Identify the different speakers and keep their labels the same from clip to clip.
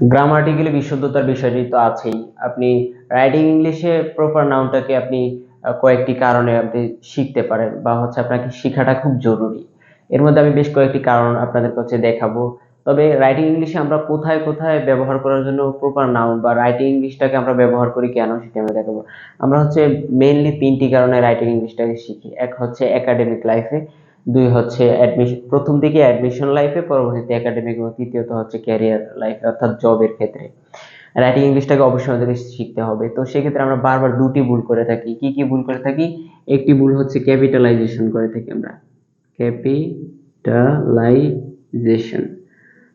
Speaker 1: Grammatically বিশুদ্ধতার বিষয়টি তো আছেই। আপনি রাইটিং ইংলিশে প্রপার নাউনটাকে আপনি কয়েকটি কারণে আপনি শিখতে পারেন বা হচ্ছে আপনাকে শেখাটা খুব জরুরি। এর মধ্যে আমি বেশ কয়েকটি কারণ আপনাদের কাছে দেখাবো। তবে রাইটিং ইংলিশে আমরা কোথায় কোথায় ব্যবহার করার জন্য প্রপার নাউন বা রাইটিং ইংলিশটাকে আমরা ব্যবহার করি কেন সেটা আমরা দেখাবো। আমরা হচ্ছে মেইনলি তিনটি কারণে রাইটিং ইংলিশটাকে শিখি। এক হচ্ছে একাডেমিক লাইফে দুই হচ্ছে অ্যাডমিশন প্রথম দিকে অ্যাডমিশন লাইফে পরবর্তীতে একাডেমিক এবং তৃতীয়ত হচ্ছে ক্যারিয়ার লাইফে অর্থাৎ জবের ক্ষেত্রে। রাইটিং ইংলিশটাকে অবশ্যই আমাদেরকে শিখতে হবে। তো সেক্ষেত্রে আমরা বারবার দুটি ভুল করে থাকি। কি কি ভুল করে থাকি? একটি ভুল হচ্ছে ক্যাপিটালাইজেশন করে থাকি আমরা। ক্যাপিটালাইজেশন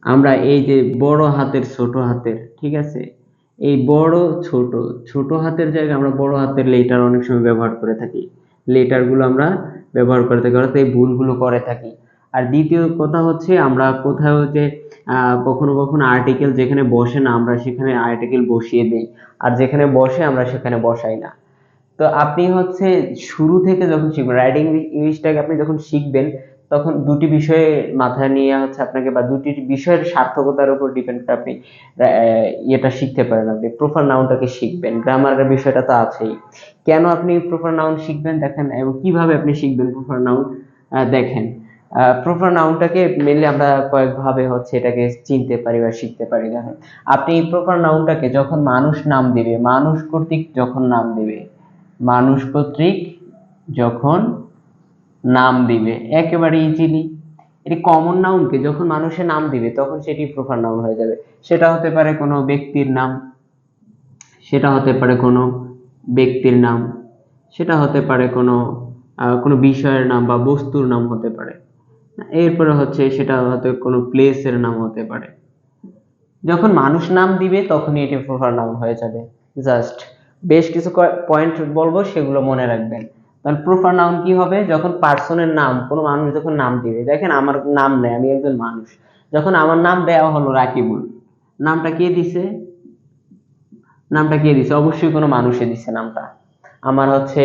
Speaker 1: আমরা এই যে বড় হাতের, ছোট হাতের, ঠিক আছে? এই বড়, ছোট ছোট হাতের জায়গায় আমরা বড় হাতের লেটার অনেক সময় ব্যবহার করে থাকি। লেটারগুলো আমরা ব্যবহার করে থাকি, অর্থাৎ এই ভুলগুলো করে থাকি। আর দ্বিতীয় কথা হচ্ছে আমরা কোথাও যে কখনো কখনো আর্টিকেল যেখানে বসে না, আমরা সেখানে আর্টিকেল বসিয়ে দিই। আর যেখানে বসে, আমরা সেখানে বসাই না। তো আপনি হচ্ছে শুরু থেকে যখন শিখবেন রাইটিং ইংলিশটাকে আপনি যখন শিখবেন তখন দুটি বিষয়ে মাথায় নিয়ে হচ্ছে আপনাকে বা দুটি বিষয়ের সার্থকতার উপর ডিপেন্ড করে আপনি ইয়েটা শিখতে পারেন আপনি। প্রপার নাউনটাকে শিখবেন। গ্রামারের বিষয়টা তো আছেই। কেন আপনি প্রপার নাউন শিখবেন দেখেন, এবং কীভাবে আপনি শিখবেন প্রপার নাউন দেখেন প্রপার নাউনটাকে মেনলি আমরা কয়েকভাবে হচ্ছে এটাকে চিনতে পারি বা শিখতে পারি। দেখেন, আপনি প্রপার নাউনটাকে যখন মানুষ নাম দিবে, মানুষ কর্তৃক যখন নাম দিবে, মানুষ কর্তৃক যখন নাম দিবে, একেবারে ইজিলি এটি কমন নাউনকে যখন মানুষের নাম দিবে, তখন সেটি প্রপার নাউন হয়ে যাবে। সেটা হতে পারে কোনো ব্যক্তির নাম, সেটা হতে পারে কোনো ব্যক্তির নাম, সেটা হতে পারে কোনো কোনো বিষয়ের নাম বা বস্তুর নাম হতে পারে। এরপরে হচ্ছে সেটা হয়তো কোনো প্লেসের নাম হতে পারে। যখন মানুষ নাম দিবে, তখনই এটি প্রপার নাউন হয়ে যাবে। জাস্ট বেশ কিছু পয়েন্ট বলব, সেগুলো মনে রাখবেন। তাহলে প্রপার নাউন কি হবে? যখন পার্সনের নাম, কোনো মানুষ যখন নাম দিবে, দেখেন আমার নাম নেই, আমি একজন মানুষ। যখন আমার নাম দেওয়া হলো রাকিবুল, নামটা কে দিছে? নামটা কে দিছে? অবশ্যই কোনো মানুষে দিছে নামটা। আমার হচ্ছে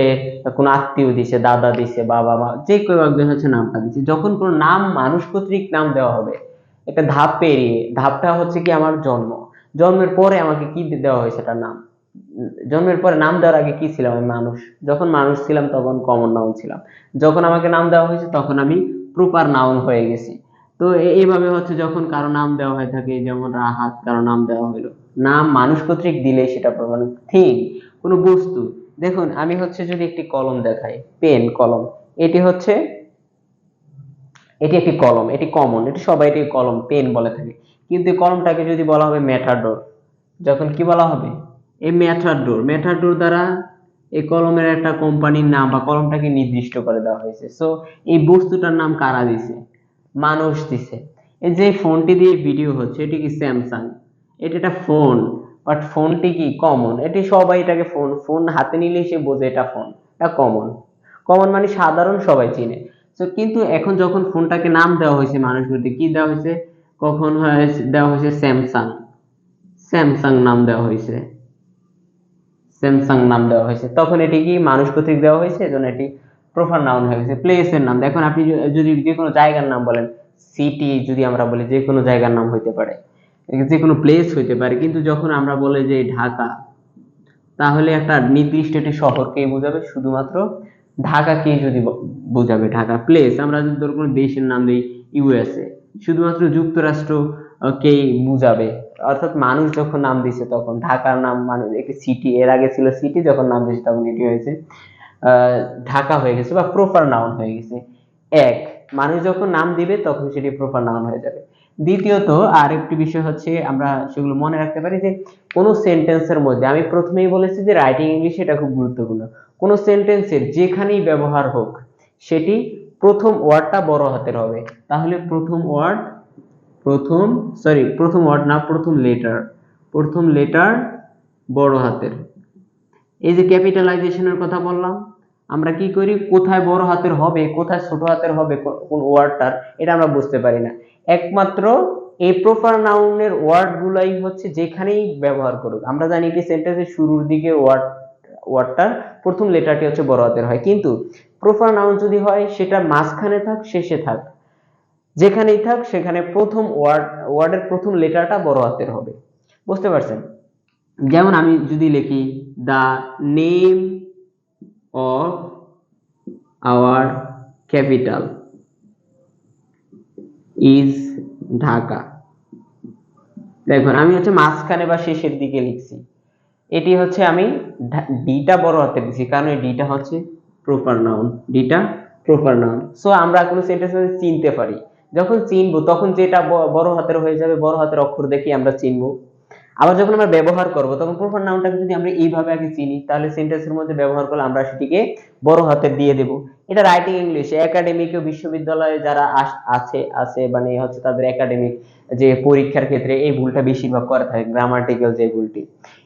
Speaker 1: কোনো আত্মীয় দিছে, দাদা দিছে, বাবা মা, যে কেউ একজন হচ্ছে নামটা দিছে। যখন কোনো নাম, মানুষ কর্তৃক নাম দেওয়া হবে, একটা ধাপ পেরিয়ে, ধাপটা হচ্ছে কি আমার জন্ম। জন্মের পরে আমাকে কি দেওয়া হয়েছে তার নাম? জন্মের পরে নাম দেওয়ার আগে কি ছিলাম আমি মানুষ? যখন মানুষ ছিলাম তখন কমন নাউন ছিলাম। যখন আমাকে নাম দেওয়া হয়েছে তখন আমি প্রপার নাউন হয়ে গেছি। তো এইভাবে হচ্ছে যখন কারও নাম দেওয়া হয়ে থাকে, যেমন রাহাত কারও নাম দেওয়া হলো নাম মানুষ কর্তৃক দিলে সেটা প্রমাণ থিং কোনো বস্তু, দেখুন, আমি হচ্ছে যদি একটি কলম দেখাই, পেন, কলম, এটি হচ্ছে, এটি একটি কলম, এটি কমন এটি সবাই এটি কলম, পেন বলে থাকে। কিন্তু কলমটাকে যদি বলা হবে ম্যাটাডোর যখন কি বলা হবে? এই ম্যাটাডোর ম্যাটাডোর দ্বারা এই কলমের একটা কোম্পানির নাম বা কলমটাকে নির্দিষ্ট করে দেওয়া হয়েছে। সো এই বস্তুটার নাম কারা দিছে? মানুষ দিছে। এই যে ফোনটি দিয়ে ভিডিও হচ্ছে, এটি কি স্যামসাং এটা একটা ফোন বাট ফোনটি কি কমন এটি সবাই এটাকে ফোন ফোন হাতে নিলেই সে বোঝে এটা ফোন এটা কমন কমন মানে সাধারণ সবাই চিনে। তো কিন্তু এখন যখন ফোনটাকে নাম দেওয়া হয়েছে মানুষগুলোতে, কি দেওয়া হয়েছে? কখন দেওয়া হয়েছে স্যামসাং স্যামসাং নাম দেওয়া হয়েছে। স্যামসাং নাম দেওয়া হয়েছে। তখন এটি কি মানুষ কর্তৃক দেওয়া হয়েছে? এজন্য এটি প্রপার নাউন হয়ে গেছে। প্লেসের নাম। দেখুন, আপনি যদি যে কোনো জায়গার নাম বলেন সিটি যদি আমরা বলি যে কোনো জায়গার নাম হইতে পারে। যে কোনো প্লেস হইতে পারে। কিন্তু যখন আমরা বলি যে ঢাকা, তাহলে একটা নির্দিষ্ট একটি শহরকেই বোঝাবে? শুধুমাত্র ঢাকাকেই যদি বোঝাবে? ঢাকা প্লেস আমরা যদি ধর কোনো দেশের নাম দিই ইউএসএ শুধুমাত্র যুক্তরাষ্ট্র কেই বুঝাবে? অর্থাৎ মানুষ যখন নাম দিছে তখন, ঢাকার নাম মানুষ একটি সিটি এর আগে ছিল সিটি যখন নাম দিয়েছে তখন এটি হয়েছে ঢাকা হয়ে গেছে বা প্রপার নাউন হয়ে গেছে। এক, মানুষ যখন নাম দিবে তখন সেটি প্রপার নাউন হয়ে যাবে। দ্বিতীয়ত, আরেকটি বিষয় হচ্ছে, আমরা সেগুলো মনে রাখতে পারি যে, কোনো সেন্টেন্সের মধ্যে, আমি প্রথমেই বলেছি যে রাইটিং ইংলিশ এটা খুব গুরুত্বপূর্ণ। কোনো সেন্টেন্সের যেখানেই ব্যবহার হোক, সেটি প্রথম ওয়ার্ডটা বড় হাতের হবে। তাহলে প্রথম ওয়ার্ড প্রথম সরি প্রথম ওয়ার্ড না, প্রথম লেটার প্রথম লেটার বড় হাতের। এই যে ক্যাপিটালাইজেশনের কথা বললাম, আমরা কি করি? কোথায় বড় হাতের হবে, কোথায় ছোট হাতের হবে কোন- ওয়ার্ডটার এটা আমরা বুঝতে পারি না। একমাত্র এই প্রপার নাউনের ওয়ার্ড গুলাই হচ্ছে যেখানেই ব্যবহার করুক। আমরা জানি কি সেন্টেন্সের শুরুর দিকে ওয়ার্ড ওয়ার্ডটার প্রথম লেটারটি হচ্ছে বড় হাতের হয়। কিন্তু প্রপার নাউন যদি হয়, সেটা মাঝখানে থাক, শেষে থাক। যেখানেই থাক, সেখানে প্রথম ওয়ার্ড, ওয়ার্ডের প্রথম লেটারটা বড় হাতের হবে। বুঝতে পারছেন? যেমন আমি যদি লিখি the name of our capital is Dhaka. দেখুন, আমি হচ্ছে মাঝখানে বা শেষের দিকে লিখছি। এটি হচ্ছে আমি ডিটা বড় হাতে দিচ্ছি কারণ এই ডিটা হচ্ছে প্রপার নাউন ডিটা প্রপার নাউন সো আমরা কোনো সেন্টেন্স চিনতে পারি। যখন চিনবো, তখন যেটা বড় হাতের হয়ে যাবে, বড় হাতের অক্ষর দেখে আমরা চিনবো। আবার যখন আমরা ব্যবহার করব, তখন প্রপার নাউনটাকে যদি আমরা এইভাবে আগে চিনি, তাহলে সেন্টেন্সের মধ্যে ব্যবহার করলে আমরা সেটিকে বড় হাতের দিয়ে দেব। এটা রাইটিং ইংলিশ একাডেমিক বিশ্ববিদ্যালয়ে যারা আছে আছে মানে হচ্ছে তাদের একাডেমিক যে পরীক্ষার ক্ষেত্রে এই ভুলটা বেশিরভাগ করে থাকে গ্রামাটিক্যাল যে ভুলটি।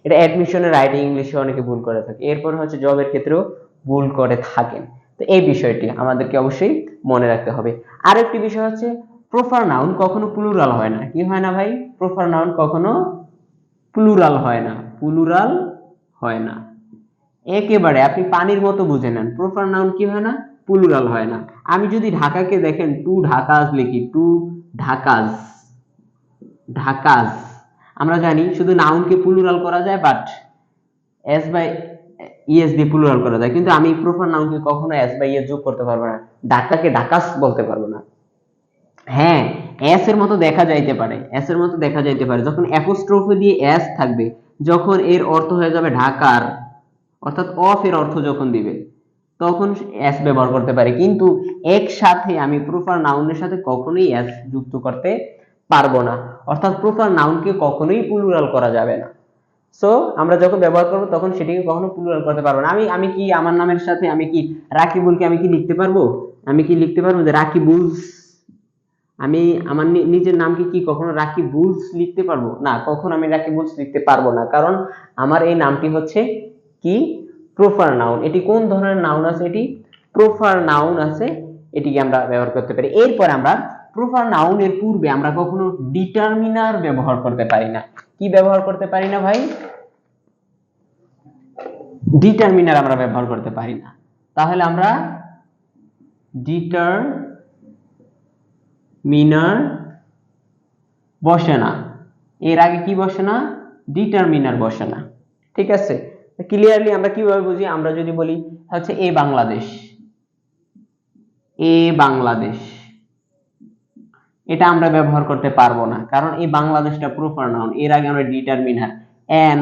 Speaker 1: এটা অ্যাডমিশনের রাইটিং ইংলিশে অনেকে ভুল করে থাকে। এরপর হচ্ছে জবের ক্ষেত্রেও ভুল করে থাকেন। তো এই বিষয়টি আমাদেরকে অবশ্যই মনে রাখতে হবে। আরেকটি বিষয় হচ্ছে প্রপার নাউন কখনো প্লুরাল হয় না। কি হয় না ভাই? প্রপার নাউন কখনো প্লুরাল হয় না। প্লুরাল হয় না। একেবারে, আপনি পানির মতো বুঝে নেন। প্রপার নাউন কি হয় না? প্লুরাল হয় না। আমি যদি ঢাকাকে দেখেন, টু ঢাকাজ লিখি, টু ঢাকাজ ঢাকাজ। আমরা জানি শুধু নাউনকে প্লুরাল করা যায় but S by E S plural করা যায়। কিন্তু আমি প্রপার নাউনকে কখনো এস বাই ইএস যোগ করতে পারব না। ঢাকাকে ঢাকাস বলতে পারব না। হ্যাঁ এস এর মতো দেখা যাইতে পারে। এস এর মতো দেখা যাইতে পারে। যখন অ্যাপোস্ট্রোফি দিয়ে এস থাকবে, যখন এর অর্থ হয়ে যাবে ঢাকার, অর্থাৎ অফ এর অর্থ যখন দিবে, তখন এস ব্যবহার করতে পারে। কিন্তু একসাথে আমি প্রপার নাউনের সাথে কখনোই এস যুক্ত করতে পারব না। অর্থাৎ প্রপার নাউনকে কখনোই প্লুরাল করা যাবে না। সো আমরা যখন ব্যবহার করব, তখন সেটিকে কখনো প্লুরাল করতে পারব না। আমি আমি কি আমার নামের সাথে, আমি কি রাকিবুলকে আমি কি লিখতে পারব? আমি কি লিখতে পারব যে রাকিবুলস? আমি আমার নিজের নামকে কি কখনো রাকি বুলস লিখতে পারব? না, কখনো আমি রাকি বুলস লিখতে পারব না। কারণ আমার এই নামটি হচ্ছে কি? Proper noun. এটি কোন ধরনের নাউন আছে? এটি প্রপার নাউন আছে। এটিকে আমরা ব্যবহার করতে পারি। এরপর আমরা প্রপার নাউনের পূর্বে আমরা কখনো ডিটারমিনার ব্যবহার করতে পারি না। কি ব্যবহার করতে পারি না ভাই? ডিটারমিনার আমরা ব্যবহার করতে পারি না। তাহলে আমরা ডিটার মিনার বসে না এর আগে কি বসে না ডিটারমিনার বসে না ঠিক আছে? ক্লিয়ারলি আমরা কীভাবে বুঝি? আমরা যদি বলি, হচ্ছে এ বাংলাদেশ। এ বাংলাদেশ। এটা আমরা ব্যবহার করতে পারব না। কারণ এই বাংলাদেশটা প্রপার নাউন এর আগে আমরা ডিটারমিনার এন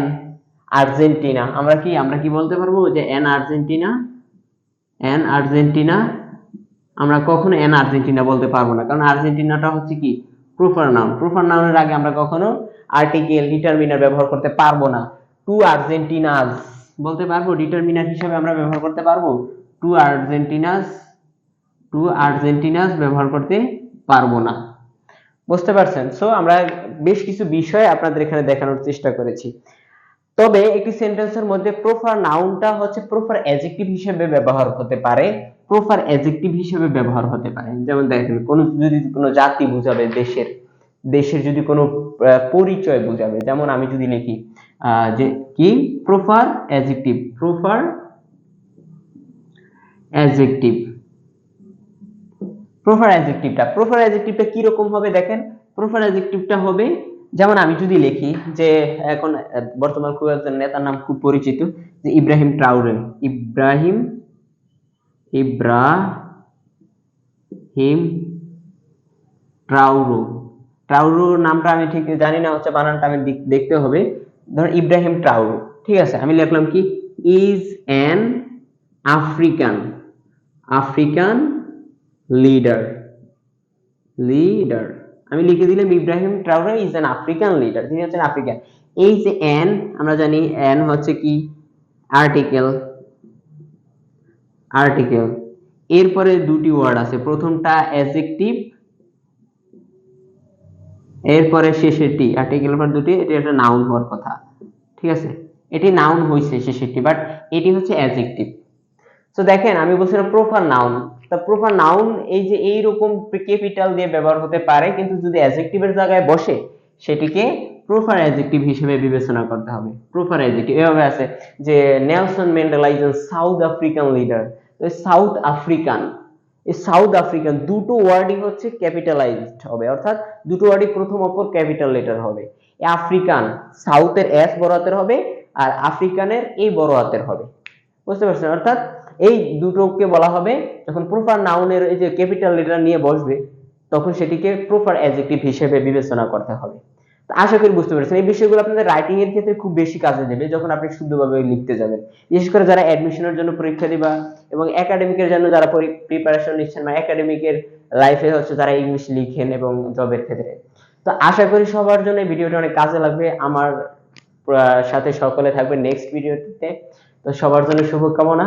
Speaker 1: আর্জেন্টিনা, আমরা কি আমরা কি বলতে পারব যে এন আর্জেন্টিনা? এন আর্জেন্টিনা, আমরা কখনো এন আর্জেন্টিনা বলতে পারব না। কারণ আর্জেন্টিনাটা হচ্ছে কি? প্রপার নাউন প্রপার নাউনের আগে আমরা কখনো আর্টিকেল, ডিটারমিনার ব্যবহার করতে পারব না। টু আর্জেন্টিনাস, বলতে পারব? ডিটারমিনার হিসেবে আমরা ব্যবহার করতে পারব? টু আর্জেন্টিনাস টু আর্জেন্টিনাস ব্যবহার করতে পারব না। বুঝতে পারছেন? সো আমরা বেশ কিছু বিষয় আপনাদের এখানে দেখানোর চেষ্টা করেছি। তবে একটি সেন্টেন্সের মধ্যে প্রপার নাউনটা হচ্ছে প্রপার অ্যাডজেক্টিভ হিসেবে ব্যবহার হতে পারে। প্রপার অ্যাডজেক্টিভ হিসেবে ব্যবহার হতে পারে। যেমন দেখেন, কোন যদি কোনো জাতি বোঝাবে দেশের দেশের যদি কোনো পরিচয় বোঝাবে, যেমন আমি যদি লিখি যে কি? Proper adjective proper adjective proper অ্যাডজেক্টিভটা proper অ্যাডজেক্টিভটা কি রকম হবে দেখেন? প্রপার অ্যাডজেক্টিভটা হবে, যেমন আমি যদি লিখি যে, এখন বর্তমান খুব একজন নেতার নাম খুব পরিচিত, যে ইব্রাহিম ট্রাউরে। ইব্রাহিম ইব্রাহিম ট্রাউরো। ট্রাউরো নামটা আমি ঠিক জানি না, হচ্ছে বানানটা আমি দেখতে হবে। ধর ইব্রাহিম ট্রাউরো, ঠিক আছে? আমি লিখলাম কি? Is an African African leader leader আমি লিখে দিলাম, Ibrahim Traore is an African leader তিনি হচ্ছেন আফ্রিকান। এই যে অ্যান আমরা জানি অ্যান হচ্ছে কি? আর্টিকেল আর্টিকেল এরপরে দুটি ওয়ার্ড আছে। প্রথমটা অ্যাডজেক্টিভ এরপরে শেষেরটি আর্টিকেল পর দুটি, এটি একটা নাউন হওয়ার কথা। ঠিক আছে? এটি নাউন হয়েছে শেষেরটি বাট এটি হচ্ছে অ্যাডজেক্টিভ তো দেখেন, আমি বলছিলাম প্রপার নাউন তা প্রপার নাউন এই যে এই রকম ক্যাপিটাল দিয়ে ব্যবহার হতে পারে, কিন্তু যদি অ্যাডজেক্টিভের জায়গায় বসে, সেটিকে প্রপার অ্যাডজেক্টিভ হিসেবে বিবেচনা করতে হবে। প্রপার অ্যাডজেক্টিভ এভাবে আছে যে Nelson Mandela is South African leader South African এই সাউথ আফ্রিকান দুটো ওয়ার্ডই হচ্ছে ক্যাপিটালাইজড হবে, অর্থাৎ দুটো ওয়ার্ডই প্রথম অপর ক্যাপিটাল লেটার হবে। আফ্রিকান সাউথের এস বড় হাতের হবে, আর আফ্রিকানের এই বড় হাতের হবে। বুঝতে পারছেন? অর্থাৎ এই দুটোকে বলা হবে, যখন প্রপার নাউনের এই যে ক্যাপিটাল লেটার নিয়ে বসবে, তখন সেটিকে প্রপার অ্যাডজেক্টিভ হিসেবে বিবেচনা করতে হবে। তো আশা করি বুঝতে পেরেছেন, এই বিষয়গুলো আপনাদের রাইটিং এর ক্ষেত্রে খুব বেশি কাজে দেবে যখন আপনি শুদ্ধভাবে লিখতে যাবেন। বিশেষ করে যারা অ্যাডমিশনের জন্য পরীক্ষা দিবা এবং একাডেমিকের জন্য যারা প্রিপারেশন নিচ্ছেন বা একাডেমিকের লাইফে হচ্ছে যারা ইংলিশ লিখেন এবং জবের ক্ষেত্রে। তো আশা করি সবার জন্য ভিডিওটা অনেক কাজে লাগবে। আমার সাথে সকলে থাকবে নেক্সট ভিডিওতে তো সবার জন্য শুভকামনা।